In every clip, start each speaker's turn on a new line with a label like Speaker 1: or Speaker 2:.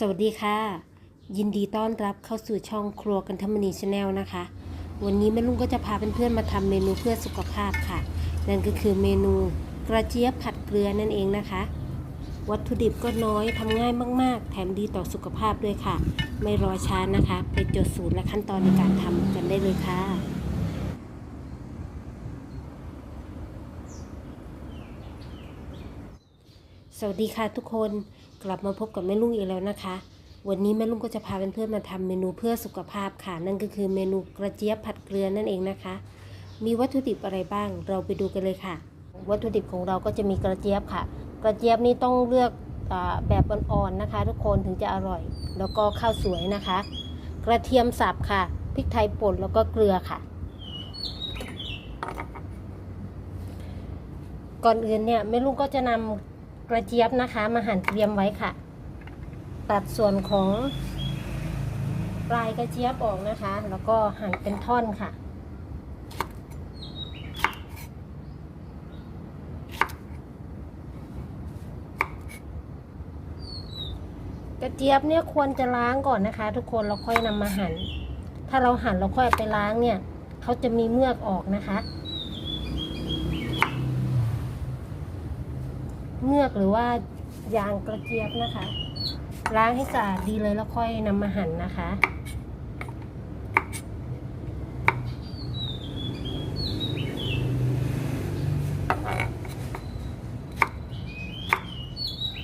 Speaker 1: สวัสดีค่ะ ยินดีต้อนรับเข้าสู่ช่องครัวกันทมณีชาแนลนะคะ วันนี้แม่ลุงก็จะพาเพื่อนๆมาทำเมนูเพื่อสุขภาพค่ะ นั่นก็คือเมนูกระเจี๊ยบผัดเกลือนั่นเองนะคะ วัตถุดิบก็น้อยทำง่ายมากๆ แถมดีต่อสุขภาพด้วยค่ะ ไม่รอช้านะคะ ไปจดสูตรและขั้นตอนในการทำกันได้เลยค่ะ สวัสดีค่ะทุกคนกลับมาพบกับแม่ลุงอีกแล้วนะคะ วันนี้แม่ลุงก็จะพาเพื่อนๆมาทำเมนูเพื่อสุขภาพค่ะ นั่นก็คือเมนูกระเจี๊ยบผัดเกลือนั่นเองนะคะ มีวัตถุดิบอะไรบ้าง เราไปดูกันเลยค่ะ วัตถุดิบของเราก็จะมีกระเจี๊ยบค่ะ กระเจี๊ยบนี่ต้องเลือกอแบบอ่อนๆนะคะ ทุกคนถึงจะอร่อย แล้วก็ข้าวสวยนะคะ กระเทียมสับค่ะพริกไทยป่นแล้วก็เกลือค่ะก่อนอื่นเนี่ยแม่ลุงก็จะนำ กระเจี๊ยบนะคะ มาหั่นเตรียมไว้ค่ะ ตัดส่วนของปลายกระเจี๊ยบออกนะคะ แล้วก็หั่นเป็นท่อนค่ะ กระเจี๊ยบเนี่ยควรจะล้างก่อนนะคะ ทุกคนเราค่อยนำมาหั่น ถ้าเราหั่นเราค่อยไปล้างเนี่ย เขาจะมีเมือกออกนะคะ เมือกหรือว่ายางกระเจี๊ยบนะคะ ล้างให้สะอาดดีเลยแล้วค่อยนำมาหั่นนะคะ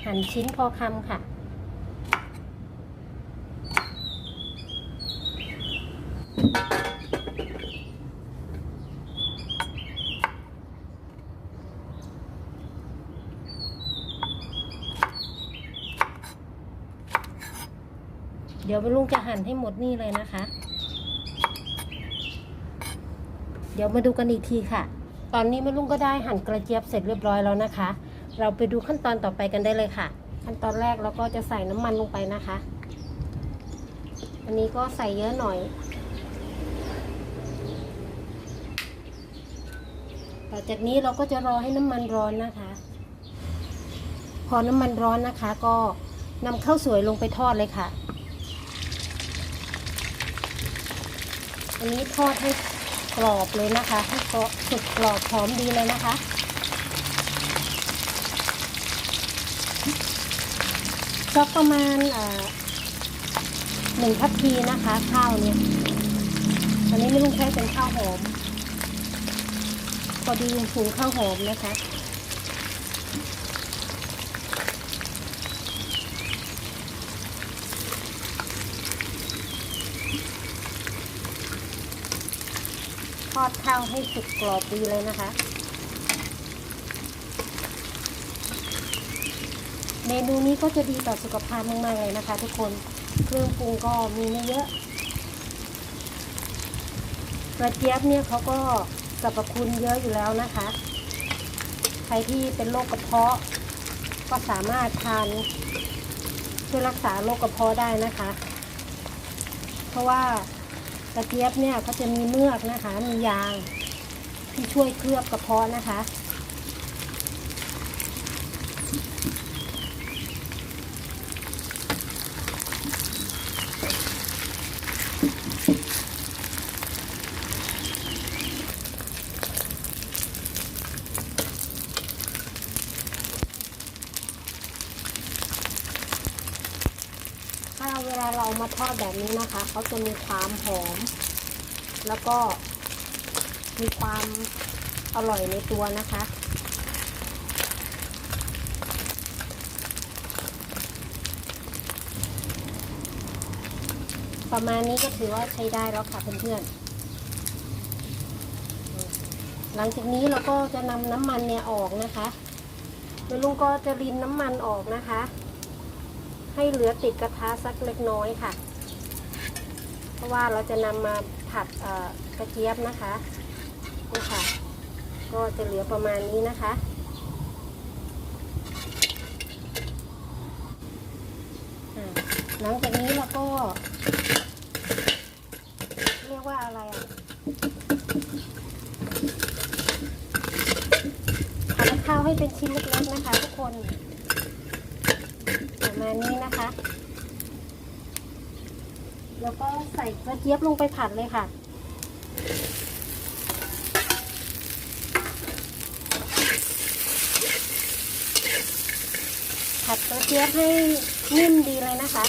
Speaker 1: หั่นชิ้นพอคำค่ะ เดี๋ยวแม่ลุงจะหั่นให้หมดนี่เลยนะคะ เดี๋ยวมาดูกันอีกทีค่ะ ตอนนี้แม่ลุงก็ได้หั่นกระเจี๊ยบเสร็จเรียบร้อยแล้วนะคะ เราไปดูขั้นตอนต่อไปกันได้เลยค่ะ ขั้นตอนแรกเราก็จะใส่น้ำมันลงไปนะคะ อันนี้ก็ใส่เยอะหน่อย ต่อจากนี้เราก็จะรอให้น้ำมันร้อนนะคะ พอน้ำมันร้อนนะคะ ก็นำข้าวสวยลงไปทอดเลยค่ะ อันนี้ทอดให้กรอบเลยนะคะ ให้กรอบสุดกรอบหอมดีเลยนะคะสักประมาณหนึ่งทัพพีนะคะ ข้าวเนี่ยอันนี้ไม่ลุงใช้เป็นข้าวหอมพอดีหุงข้าวหอมนะคะ ทอดข้าวให้สุกกรอบดีเลยนะคะ เมนูนี้ก็จะดีต่อสุขภาพมากๆเลยนะคะ ทุกคนเครื่องปรุงก็มีไม่เยอะกระเจี๊ยบเนี่ยเขาก็สรรพคุณเยอะอยู่แล้วนะคะ ใครที่เป็นโรคกระเพาะ ก็สามารถทานช่วยรักษาโรคกระเพาะได้นะคะ เพราะว่า กระเจี๊ยบเนี่ยเขาจะมีเมือกนะคะ มียางที่ช่วยเคลือบกระเพาะนะคะ ถ้าเวลาเรา มาทอดแบบนี้นะคะเขาจะมีความหอม แล้วก็มีความอร่อยในตัวนะคะ ประมาณนี้ก็ถือว่าใช้ได้แล้วค่ะเพื่อนๆ หลังจากนี้เราก็จะนำน้ำมันเนี่ยออกนะคะแล้วลุงก็จะรินน้ำมันออกนะคะ ให้เหลือติดกระทะสักเล็กน้อยค่ะ เพราะว่าเราจะนำมาผัดกระเจี๊ยบนะคะนี่ค่ะ ก็จะเหลือประมาณนี้นะคะ หลังจากนี้เราก็ เรียกว่าอะไรอะผัดข้าวให้เป็นชิ้นเล็กๆนะคะทุกคน มาณนี้นะคะ แล้วก็ใส่กระเจี๊ยบลงไปผัดเลยค่ะผัดกระเจี๊ยบให้นิ่มดีเลยนะคะ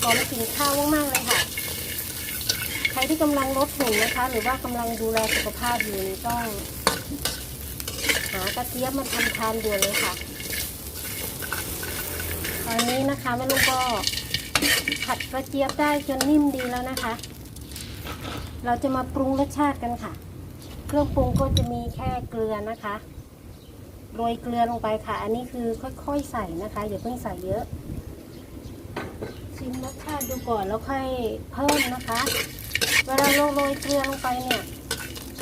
Speaker 1: หอมกลิ่นข้าวมากๆเลยค่ะ ใครที่กำลังลดหุ่นนะคะ หรือว่ากำลังดูแลสุขภาพอยู่ต้องากระเจี๊ยบมาทำทานด่วนเลยค่ะ ตอนนี้นะคะแม่ลูกก็ผัดกระเจี๊ยบได้จนนิ่มดีแล้วนะคะ เราจะมาปรุงรสชาติกันค่ะ เครื่องปรุงก็จะมีแค่เกลือนะคะโรยเกลือลงไปค่ะ อันนี้คือค่อยๆใส่นะคะอย่าเพิ่งใส่เยอะ ชิมรสชาติดูก่อนแล้วค่อยเพิ่มนะคะ เวลาเราโรยเกลือลงไปเนี่ย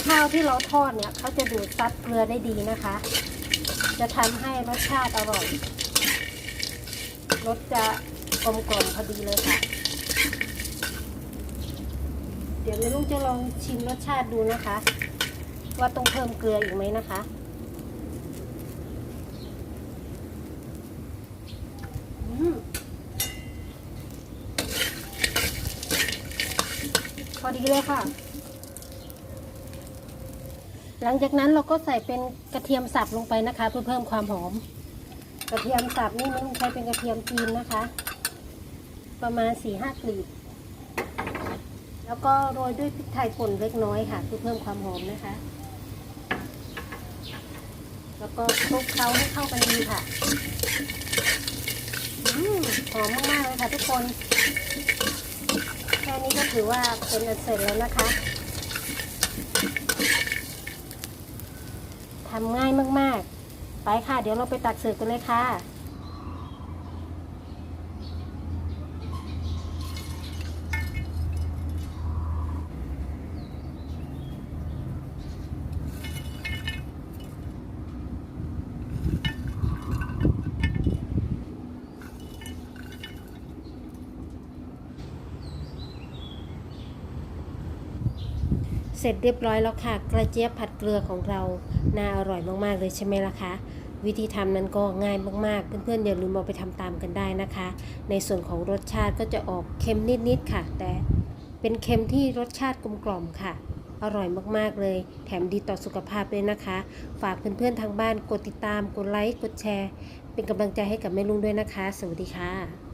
Speaker 1: ข้าวที่เราทอดเนี่ยเขาจะดูดซับเกลือได้ดีนะคะ จะทำให้รสชาติอร่อยรสจะกลมกล่อมพอดีเลยค่ะ เดี๋ยวแม่ลุงจะลองชิมรสชาติดูนะคะ ว่าต้องเพิ่มเกลืออีกไหมนะคะอืมพอดีเลยค่ะ หลังจากนั้นเราก็ใส่เป็นกระเทียมสับลงไปนะคะ เพื่อเพิ่มความหอม กระเทียมสับนี่มันใช้เป็นกระเทียมจีนนะคะ ประมาณสี่ห้ากลีบแล้วก็โรยด้วยพริกไทยป่นเล็กน้อยค่ะ เพื่อเพิ่มความหอมนะคะ แล้วก็คลุกเคล้าให้เข้ากันดีค่ะอหอมมากๆเลยค่ะทุกคน แค่นี้ก็ถือว่าเป็นอันเสร็จแล้วนะคะ ทำง่ายมากๆ ไปค่ะ เดี๋ยวเราไปตักเสิร์ฟกันเลยค่ะ เสร็จเรียบร้อยแล้วค่ะ กระเจี๊ยบผัดเกลือของเรา น่าอร่อยมากๆเลยใช่ไหมล่ะคะ วิธีทำนั้นก็ง่ายมากๆ เพื่อนๆอย่าลืมเอาไปทำตามกันได้นะคะ ในส่วนของรสชาติก็จะออกเค็มนิดๆค่ะ แต่เป็นเค็มที่รสชาติกลมกล่อมค่ะ อร่อยมากๆเลย แถมดีต่อสุขภาพด้วยนะคะ ฝากเพื่อนๆทางบ้านกดติดตาม กดไลค์ กดแชร์ เป็นกำลังใจให้กับแม่ลุงด้วยนะคะ สวัสดีค่ะ